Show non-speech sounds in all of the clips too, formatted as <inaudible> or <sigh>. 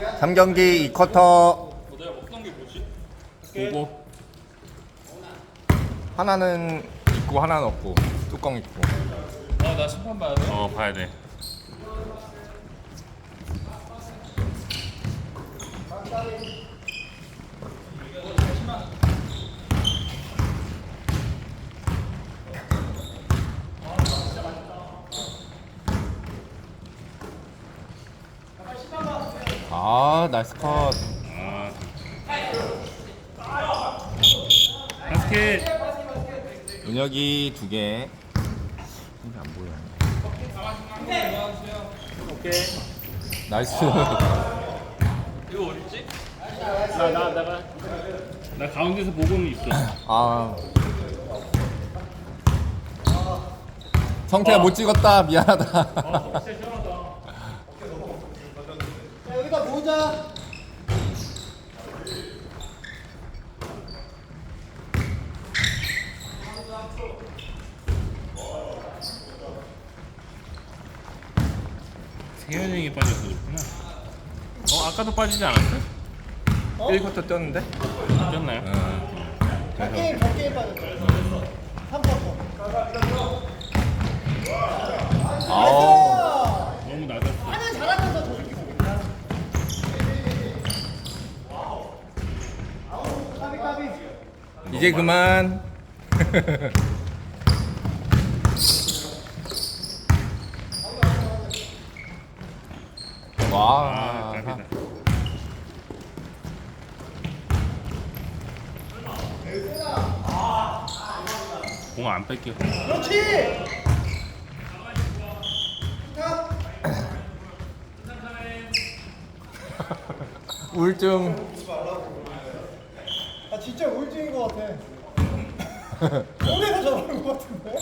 3경기 2쿼터 내가 먹던 게 뭐지? 보고 하나는 있고 하나는 없고 뚜껑 있고 아나 심판 봐야 돼. 어 봐야 돼. 아 나이스 컷 바스켓. 은혁이 두개 이게 안 보여 오케이. 나이스 이거 어딨지? 나 나 나가. 나 가운데서 보고는 있어. 아 성태야 못 찍었다 미안하다 여기다 모자. 세현이 형이 빠져서 그렇구나. 어 아까도 빠지지 않았어? 1쿼터 뛰었는데 뛰었나요? 몇 게임 몇 게임 빠졌어. 3쿼터. 아우 너무 낮았어. 하면 잘하면서 저렇게 보겠다. 까비 까비. 이제 그만 아 와. 공안 뺄게요. 그렇지. 우울증 아 진짜 우울증인 것 같아. <laughs> 몸에서 저러는 것 같은데?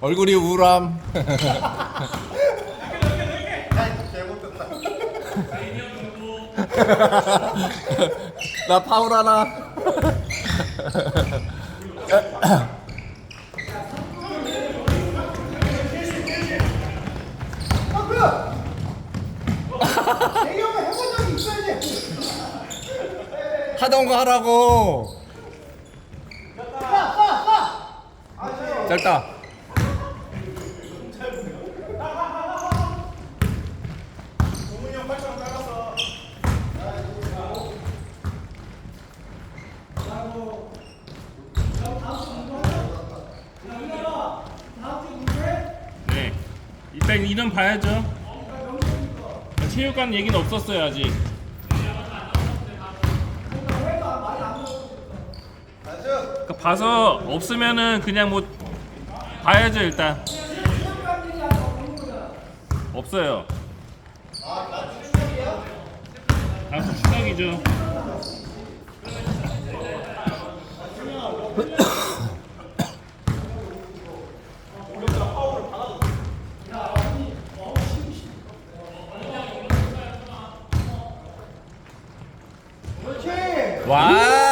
얼굴이 우울함 <laughs> 나 파울 하나 <laughs> 대형은 해본 적이 있어야지. 하던 거 하라고 짧다 네. 일단 이름 봐야죠. 체육관 얘기는 없었어요 아직. 그러니까 봐서 없으면은 그냥 뭐 봐야죠 일단. 없어요. 다음 주 추석이죠. 와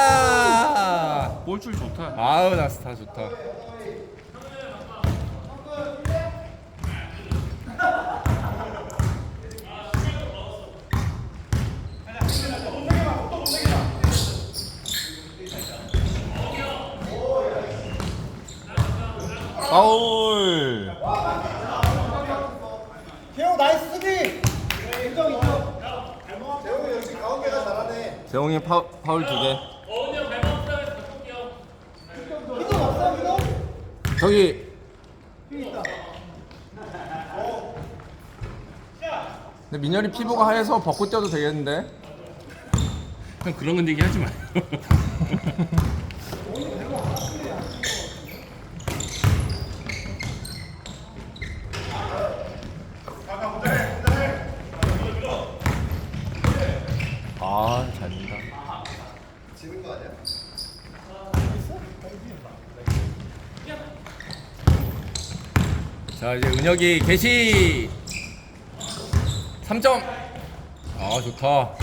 볼줄 좋다. 아우 나 스타 좋다 파울 대형 나이스 수비. 인정 인정. 재홍이 파, 파울 두 개 희동 없어 희동? 저기. 근데 민열이 피부가 하얘서 벗고 뛰어도 되겠는데 형 그런 건 얘기 하지 마요. 아 잘린다 자 이제 은혁이 개시! 3점! 아 좋다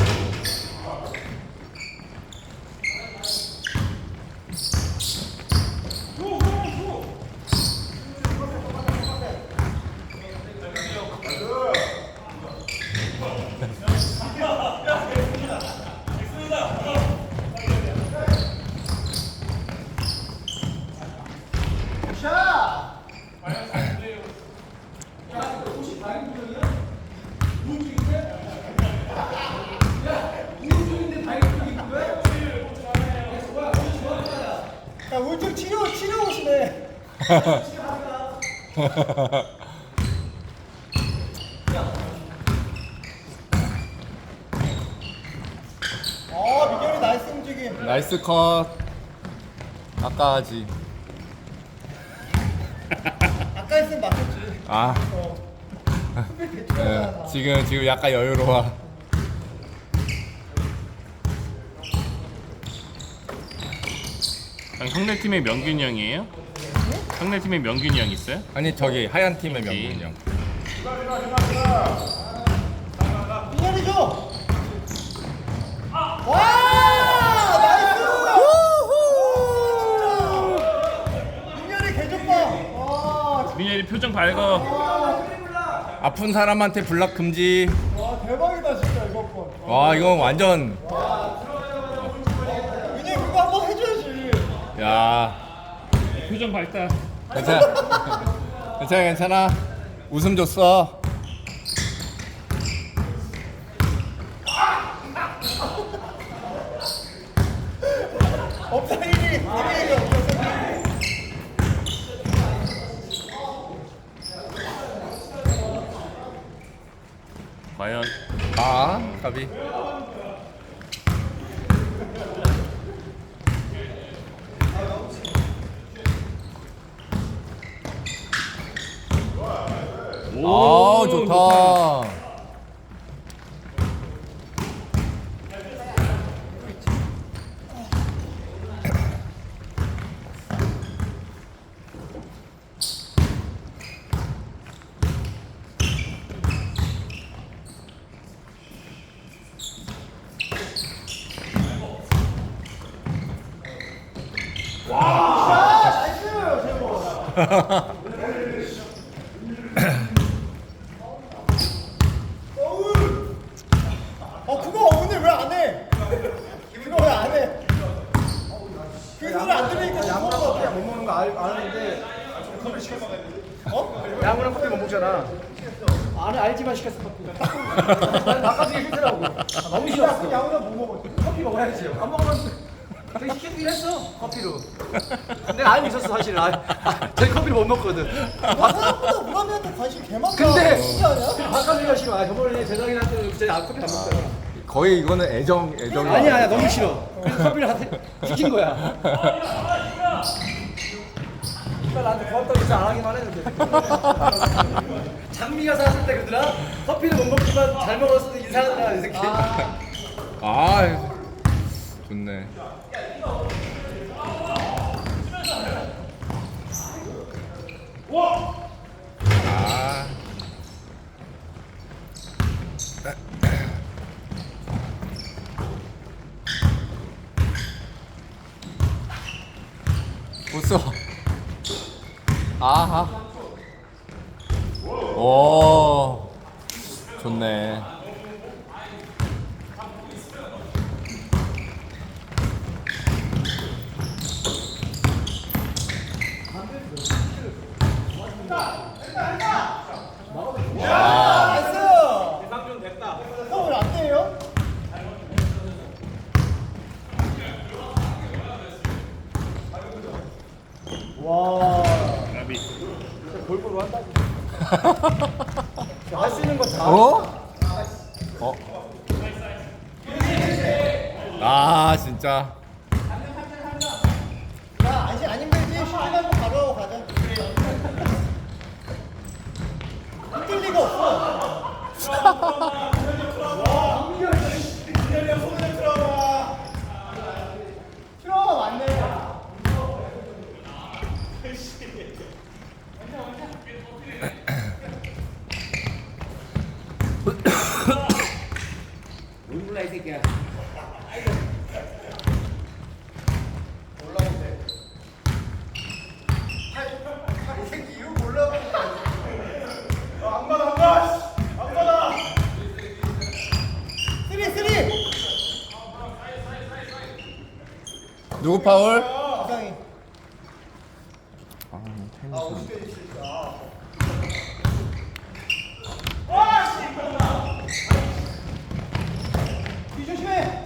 어 민현이 나이스 움직임. 나이스 컷. 아까 하지. 아까 했으면 맞겠지. 아, 어. 네, 대충하잖아. 지금 지금 약간 여유로워. 형, 형네 팀의 명균이 형이에요? 형네 팀의 명균이 형 있어요? 아니 저기 하얀 팀의 명분 형. 민현이 줘. 와 나이스. 진짜. 민현이 개좋다. 와, 민현이 표정 밝어. 아픈 사람한테 블락 금지. 와 대박이다 진짜 이거 건. 와 이건 완전 민현이 그거 한번 해줘야지. 야 표정 밝다. 괜찮아 <laughs> 괜찮아 괜찮아 웃음 줬어. 과연 아 가비. 아 좋다. 어 그거 오늘 왜 안 해? 그거 왜 안 해? 그 소리 안 들으니까 야무가 그냥 못 먹는 거 알, 아는데. 커피 어? 야무랑 커피 못 먹잖아. 안 알지만 시켰어 커피. 난 <laughs> 나까지 힘들라고. 너무 싫었어. 야무랑 못 먹어. 커피 먹어야지. 안 먹으면 되게 시키긴 했어. 커피로. 내가 알고 있었어 사실은. 아, 아, 저희 커피를 못 먹거든. 생각보다 무라미한테 관심 개 많다. 근데 진짜 아니야? 바꿔주기가 싫어 아 저번에 저희 아, 커피 안 먹잖아 거의 이거는 애정 애정. 아니야 아니야. 너무 싫어. 그래서 커피를 한테 시킨 거야. 이빨 <laughs> 나한테 고맙다고 인사 안 하기만 했는데. 장미가 사왔을 때 그러더라? 커피는 못 먹지만 잘 먹었을 때 인사하더라 이 새끼. 아 좋네. 아. 웃어. 아하. 오. 좋네. 어? 어? 아 진짜 야 아니 안 힘들지? 슈팅 한번 바로 하고 가자 힘들 리가 없어 트라우마 맞네 이 새끼야 이 새끼 이거 몰라 안 받아 안 받아 안 받아 쓰리 쓰리 누구 파울? 이상이 아, 테니스. 继续